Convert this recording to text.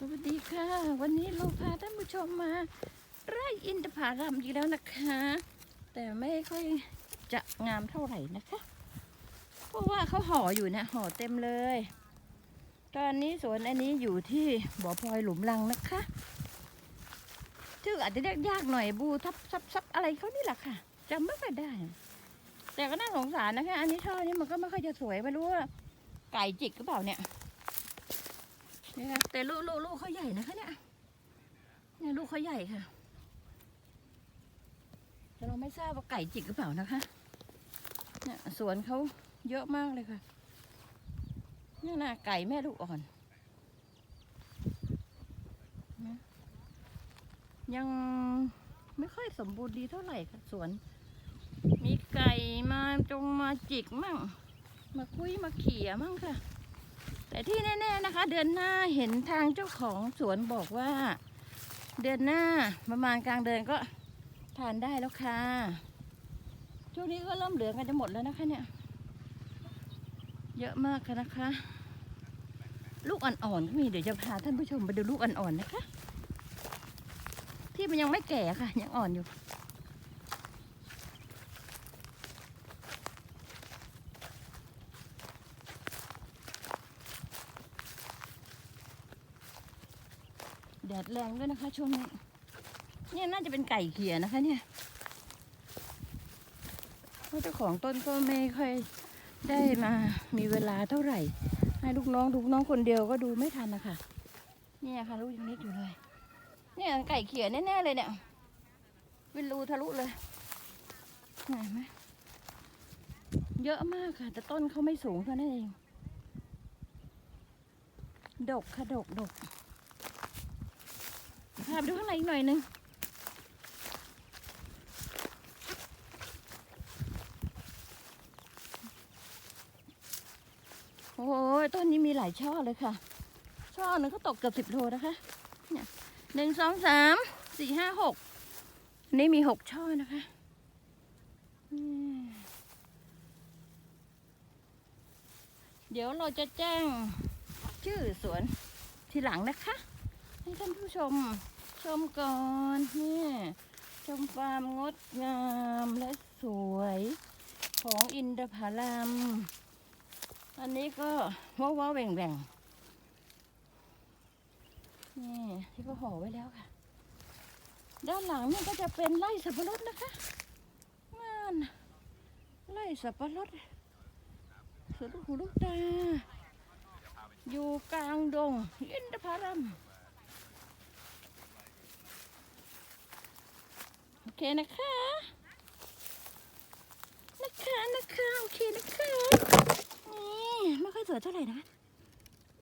สวัสดีค่ะ วันนี้เราพาท่านผู้ชมมา ไร่อินทผลัมอีกแล้วนะคะ แต่ไม่ค่อยจะงามเท่าไหร่นะคะ เพราะว่าเขาห่ออยู่นะห่อเต็มเลย ตอนนี้สวนอันนี้อยู่ที่บ่อพลอยหลุมรังนะคะชื่ออาจจะเรียกยากหน่อยบูทับซับซับอะไรเขานี่แหละค่ะจำไม่ค่อยได้ แต่ก็น่าสงสารนะคะ อันนี้ช่อนี้มันก็ไม่ค่อยจะสวยไม่รู้ว่าไก่จิกหรือเปล่าเนี่ย นี่ค่ะแต่ลูกลูกลูกเขาใหญ่นะคะเนี่ยเนี่ยลูกเขาใหญ่ค่ะแต่เราไม่ทราบว่าไก่จิกหรือเปล่านะคะ เนี่ยสวนเขาเยอะมากเลยค่ะนี่นะไก่แม่ลูกอ่อนนะยังไม่ค่อยสมบูรณ์ดีเท่าไหร่ค่ะสวน มีไก่มาจงมาจิกมั่ง มาคุยมาเขี่ยมั่งค่ะ แต่ที่แน่ๆนะคะ เดือนหน้าเห็นทางเจ้าของสวนบอกว่า เดือนหน้าประมาณกลางเดือนก็ทานได้แล้วค่ะช่วงนี้ก็เริ่มเหลืองกันจะหมดแล้วนะคะเนี่ย เยอะมากค่ะนะคะ ลูกอ่อนๆก็มีเดี๋ยวจะพาท่านผู้ชมไปดูลูกอ่อนๆนะคะ ที่มันยังไม่แก่ค่ะ ยังอ่อนอยู่ แดดแรงด้วยนะคะช่วงนี้เนี่ยน่าจะเป็นไก่เขียนะคะเนี่ยเพราะเจ้าของต้นก็ไม่ค่อยได้มามีเวลาเท่าไหร่ ให้ลูกน้องลูกน้องคนเดียวก็ดูไม่ทันนะคะเนี่ยค่ะลูกยังเล็กอยู่เลย เนี่ยไก่เขียแน่ๆเลยเนี่ยเป็นรูทะลุเลยเห็นไหมเยอะมากค่ะ แต่ต้นเขาไม่สูงเท่านั้นเอง ดกค่ะดกดก ไปดูข้างในอีกหน่อยหนึงโอ้ยต้นนี้มีหลายช่อเลยค่ะ ช่อหนึ่งก็ตกเกือบสิบโลนะคะเนี่ยหนึ่งสองสามสี่ห้าหกอันนี้มีหกช่อนะคะเดี๋ยวเราจะแจ้งชื่อสวนทีหลังนะคะ ให้ท่านผู้ชม ชมก่อนเนี่ยชมความงดงามและสวยของอินทผลัม อันนี้ก็ว้าวว้าวแหว่งแหว่งนี่ที่เขาห่อไว้แล้วค่ะ ด้านหลังนี่ก็จะเป็นไร่สับปะรดนะคะงานไร่สับปะรดสวนลูกหูลูกตาอยู่กลางดง อินทผลัม โอ เคนะคะ นะคะนะคะโอเคนะคะ นี่ไม่ค่อยสวยเท่าไหร่นะ